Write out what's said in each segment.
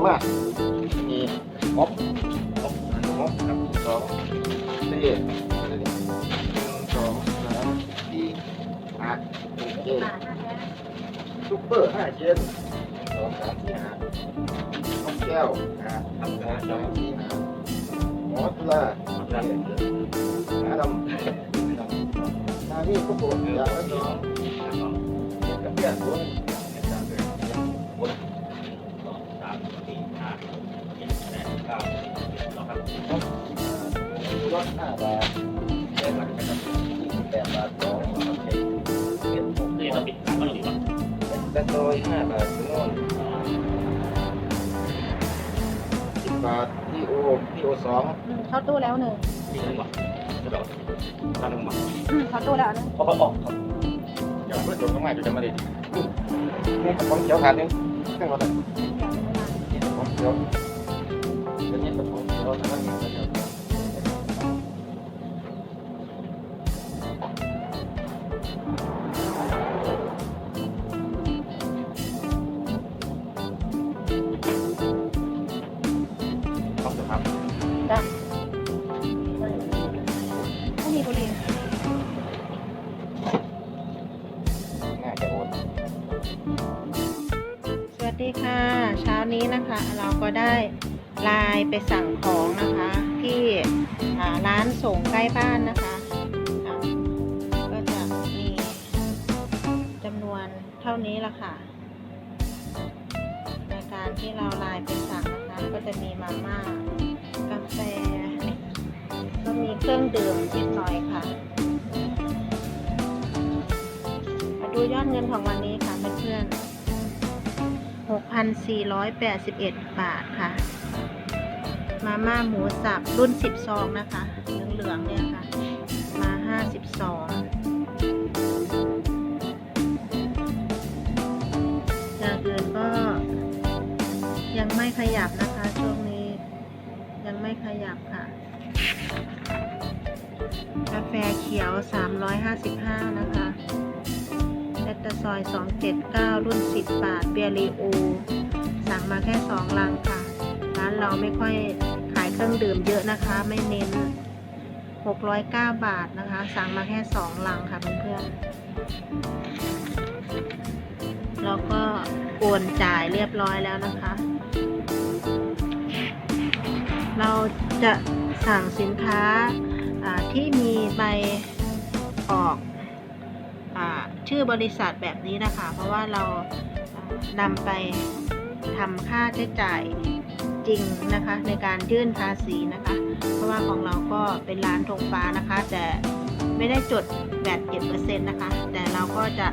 มามามีงบงบงบครับสองสี่สองสามสี่ห้าโอเคซุปเปอร์ห้าเจนสองสามสี่ห้าข้าวแก้วห้าทำงาสองสี่ห้าหมอตุลาหาดำนานี่ก็ปวดยาแล้วเน้องกับเพื่อนด้วย รถห้าบาทได้หลักกันยี่แปดบาทสองเป็นหกร้อยเป็นร้อยห้าบาทถึงโน่นสิบบาทที่โอที่โอสองอืมเข้าตู้แล้วหนึ่งอืมเข้าตู้แล้วหนึ่งพอออกครับอย่าเพิ่งโดนเข้ามาจะมาเลยนี่กระป๋องเขียวขาดนึงเครื่องรถอะนี่กระป๋องเขียวเป็นนี่กระป๋องเขียวนะ ดีค่ะ เช้านี้นะคะเราก็ได้ไลน์ไปสั่งของนะคะ ที่ร้านส่งใกล้บ้านนะคะอะก็จะมีจำนวนเท่านี้ละค่ะ ในการที่เราไลน์ไปสั่งนะคะก็จะมีมาม่ากาแฟก็มีเครื่องดื่มนิดหน่อยค่ะ มาดูยอดเงินของวันนี้ค่ะเพื่อนๆ 6,481 บาทค่ะ มาม่าหมูสับรุ่น 10 ซองนะคะ เหลืองๆเนี่ย ตตาซอย 279 รุ่น 10 บาท เบียรีโอ สั่งมาแค่ 2 ลังค่ะ ร้านเราไม่ค่อยขายเครื่องดื่มเยอะนะคะ ไม่เน้น 609 บาทนะคะ สั่งมาแค่ 2 ลังค่ะเพื่อนๆ แล้วก็โอนจ่ายเรียบร้อยแล้วนะคะ เราจะสั่งสินค้าที่มีใบออก ชื่อบริษัทแบบนี้นะคะ เพราะว่าเรานำไปทำค่าใช้จ่ายจริงนะคะในการยื่นภาษีนะคะ เพราะว่าของเราก็เป็นร้านธงฟ้านะคะ แต่ไม่ได้จดแบตเจ็ดเปอร์เซ็นต์นะคะ แต่เราก็จะ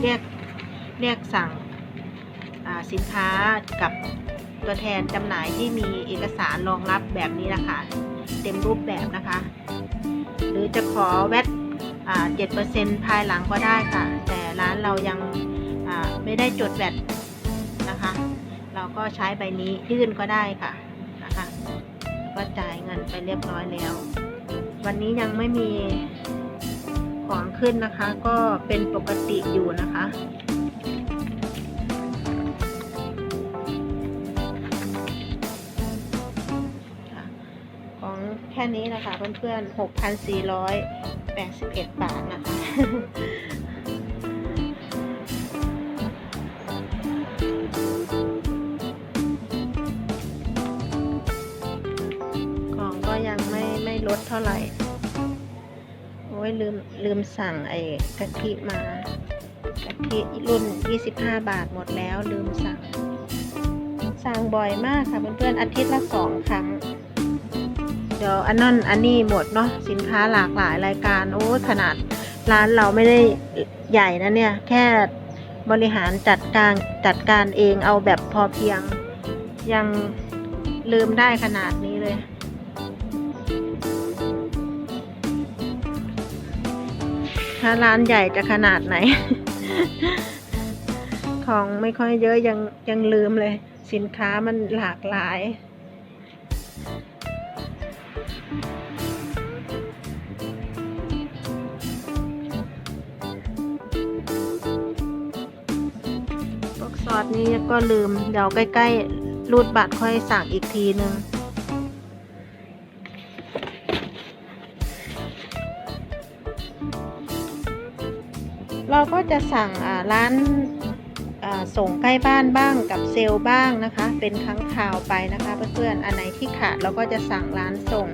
เรียกเรียกสั่งสินค้ากับตัวแทนจำหน่ายที่มีเอกสารรองรับแบบนี้นะคะ เต็มรูปแบบนะคะ หรือจะขอแวด เจ็ดเปอร์เซ็นภายหลังก็ได้ค่ะ แต่ร้านเรายังไม่ได้จดแวดนะคะ เราก็ใช้ใบนี้ยื่นก็ได้ค่ะนะคะก็จ่ายเงินไปเรียบร้อยแล้ว วันนี้ยังไม่มีของขึ้นนะคะ ก็เป็นปกติอยู่นะคะของแค่นี้นะคะเพื่อนๆ 81 บาทนะคะ ของก็ยังไม่ไม่ลดเท่าไหร่ โอ้ยลืมลืมสั่งไอ้กะทิมากะทิรุ่น 25 บาทหมดแล้วลืมสั่ง สั่งบ่อยมากค่ะเพื่อนๆอาทิตย์ละสองครั้ง เดี๋ยวอันนั้นอันนี้หมดเนาะสินค้าหลากหลายรายการโอ้ขนาดร้านเราไม่ได้ใหญ่นะเนี่ย แค่บริหารจัดการจัดการเองเอาแบบพอเพียง ยังลืมได้ขนาดนี้เลย ถ้าร้านใหญ่จะขนาดไหน ของไม่ค่อยเยอะยังยังลืมเลย สินค้ามันหลากหลาย พวกซอสนี้ก็ลืม เดี๋ยวใกล้ๆรูดบัตรค่อยสั่งอีกทีนึงเราก็จะสั่งอ่าร้านอ่าส่งใกล้บ้านบ้างกับเซลล์บ้างนะคะ เป็นครั้งคราวไปนะคะเพื่อนๆอันไหนที่ขาดเราก็จะสั่งร้านส่ง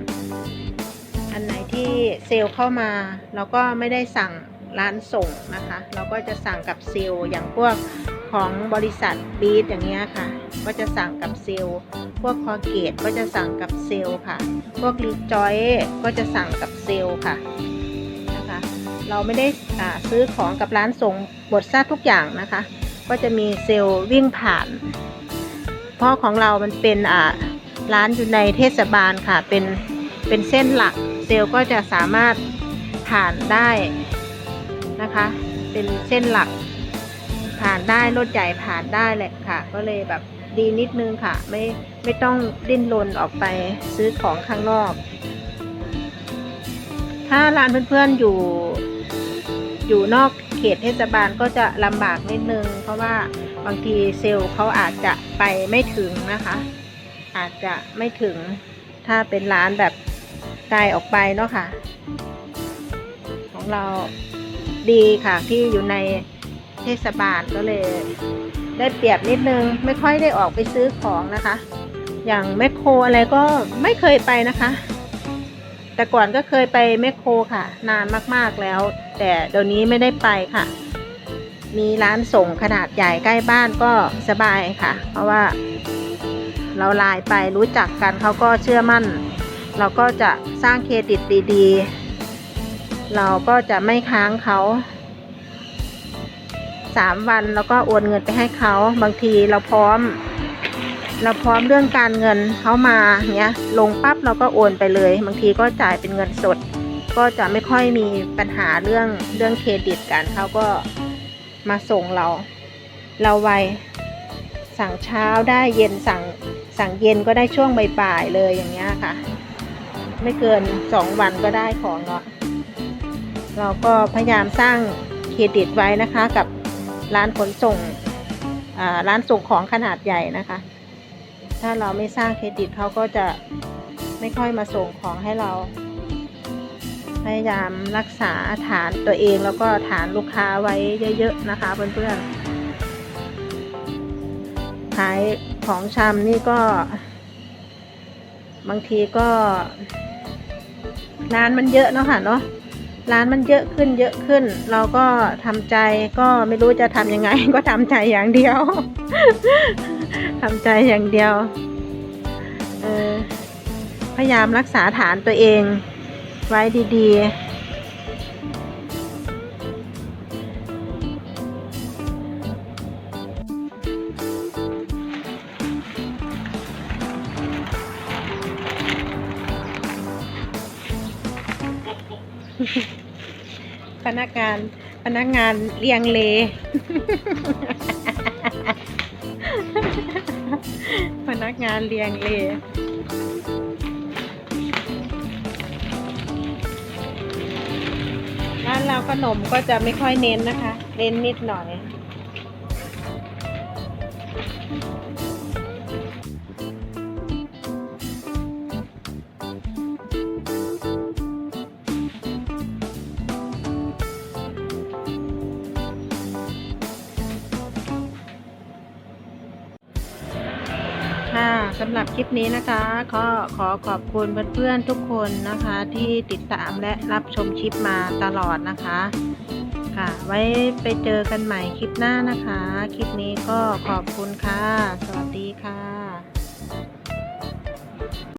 อันไหนที่เซลล์เข้ามา เราก็ไม่ได้สั่ง ร้านส่งนะคะ เราก็จะสั่งกับเซลล์อย่างพวกของบริษัทบีทอย่างเงี้ยค่ะ ก็จะสั่งกับเซลล์พวกคอเกตก็จะสั่งกับเซลล์ค่ะ พวกรีจอยก็จะสั่งกับเซลล์ค่ะนะคะ เราไม่ได้อ่าซื้อของกับร้านส่งหมดซะทุกอย่างนะคะ ก็จะมีเซลล์วิ่งผ่าน เพราะของเรามันเป็นอ่าร้านอยู่ในเทศบาลค่ะ เป็นเป็นเส้นหลักเซลล์ก็จะสามารถผ่านได้ นะคะ เป็นเส้นหลัก ผ่านได้รถใหญ่ผ่านได้แหละค่ะ ก็เลยแบบดีนิดนึงค่ะ ไม่ไม่ต้องดิ้นรนออกไปซื้อของข้างนอก ถ้าร้านเพื่อนๆอยู่ อยู่นอกเขตเทศบาลก็จะลำบากนิดนึง เพราะว่าบางทีเซลล์เขาอาจจะไปไม่ถึงนะคะ อาจจะไม่ถึงถ้าเป็นร้านแบบไกลออกไปเนาะค่ะ ของเรา ดีค่ะที่อยู่ในเทศบาลก็เลย ได้เปรียบนิดนึง ไม่ค่อยได้ออกไปซื้อของนะคะ อย่างแมคโครอะไรก็ไม่เคยไปนะคะ แต่ก่อนก็เคยไปแมคโครค่ะ นานมากๆแล้ว แต่เดี๋ยวนี้ไม่ได้ไปค่ะ มีร้านส่งขนาดใหญ่ใกล้บ้านก็สบายค่ะ เพราะว่าเราไลน์ไปรู้จักกันเขาก็เชื่อมั่น เราก็จะสร้างเครดิตดีๆ เราก็จะไม่ค้างเขาสามวันแล้วก็โอนเงินไปให้เขาบางทีเราพร้อม เราพร้อมเรื่องการเงินเขามาเนี้ยลงปั๊บเราก็โอนไปเลย บางทีก็จ่ายเป็นเงินสด ก็จะไม่ค่อยมีปัญหาเรื่องเรื่องเครดิตกันเขาก็มาส่งเรา เราไวสั่งเช้าได้เย็นสั่งสั่งเย็นก็ได้ช่วงบ่ายๆเลยอย่างเงี้ยค่ะ ไม่เกินสองวันก็ได้ของเนาะ เราก็พยายามสร้างเครดิตไว้นะคะกับร้านขนส่งร้านส่งของขนาดใหญ่นะคะ ถ้าเราไม่สร้างเครดิตเขาก็จะไม่ค่อยมาส่งของให้เรา พยายามรักษาฐานตัวเองแล้วก็ฐานลูกค้าไว้เยอะๆนะคะเพื่อนๆขายของชำนี่ก็ บางทีก็ร้านมันเยอะเนาะค่ะเนาะ ร้านมันเยอะขึ้นเยอะขึ้น เราก็ทำใจก็ไม่รู้จะทำยังไง ก็ทำใจอย่างเดียวทำใจอย่างเดียวพยายามรักษาฐานตัวเองไว้ดีๆ พนักงานพนักงานเรียงเล พนักงานเรียงเลร้านเราขนมก็จะไม่ค่อยเน้นนะคะ เน้นนิดหน่อย สำหรับคลิปนี้นะคะก็ขอขอบคุณเพื่อนๆทุกคนนะคะ ที่ติดตามและรับชมคลิปมาตลอดนะคะ ค่ะ ไว้ไปเจอกันใหม่คลิปหน้านะคะ คลิปนี้ก็ขอบคุณค่ะ สวัสดีค่ะ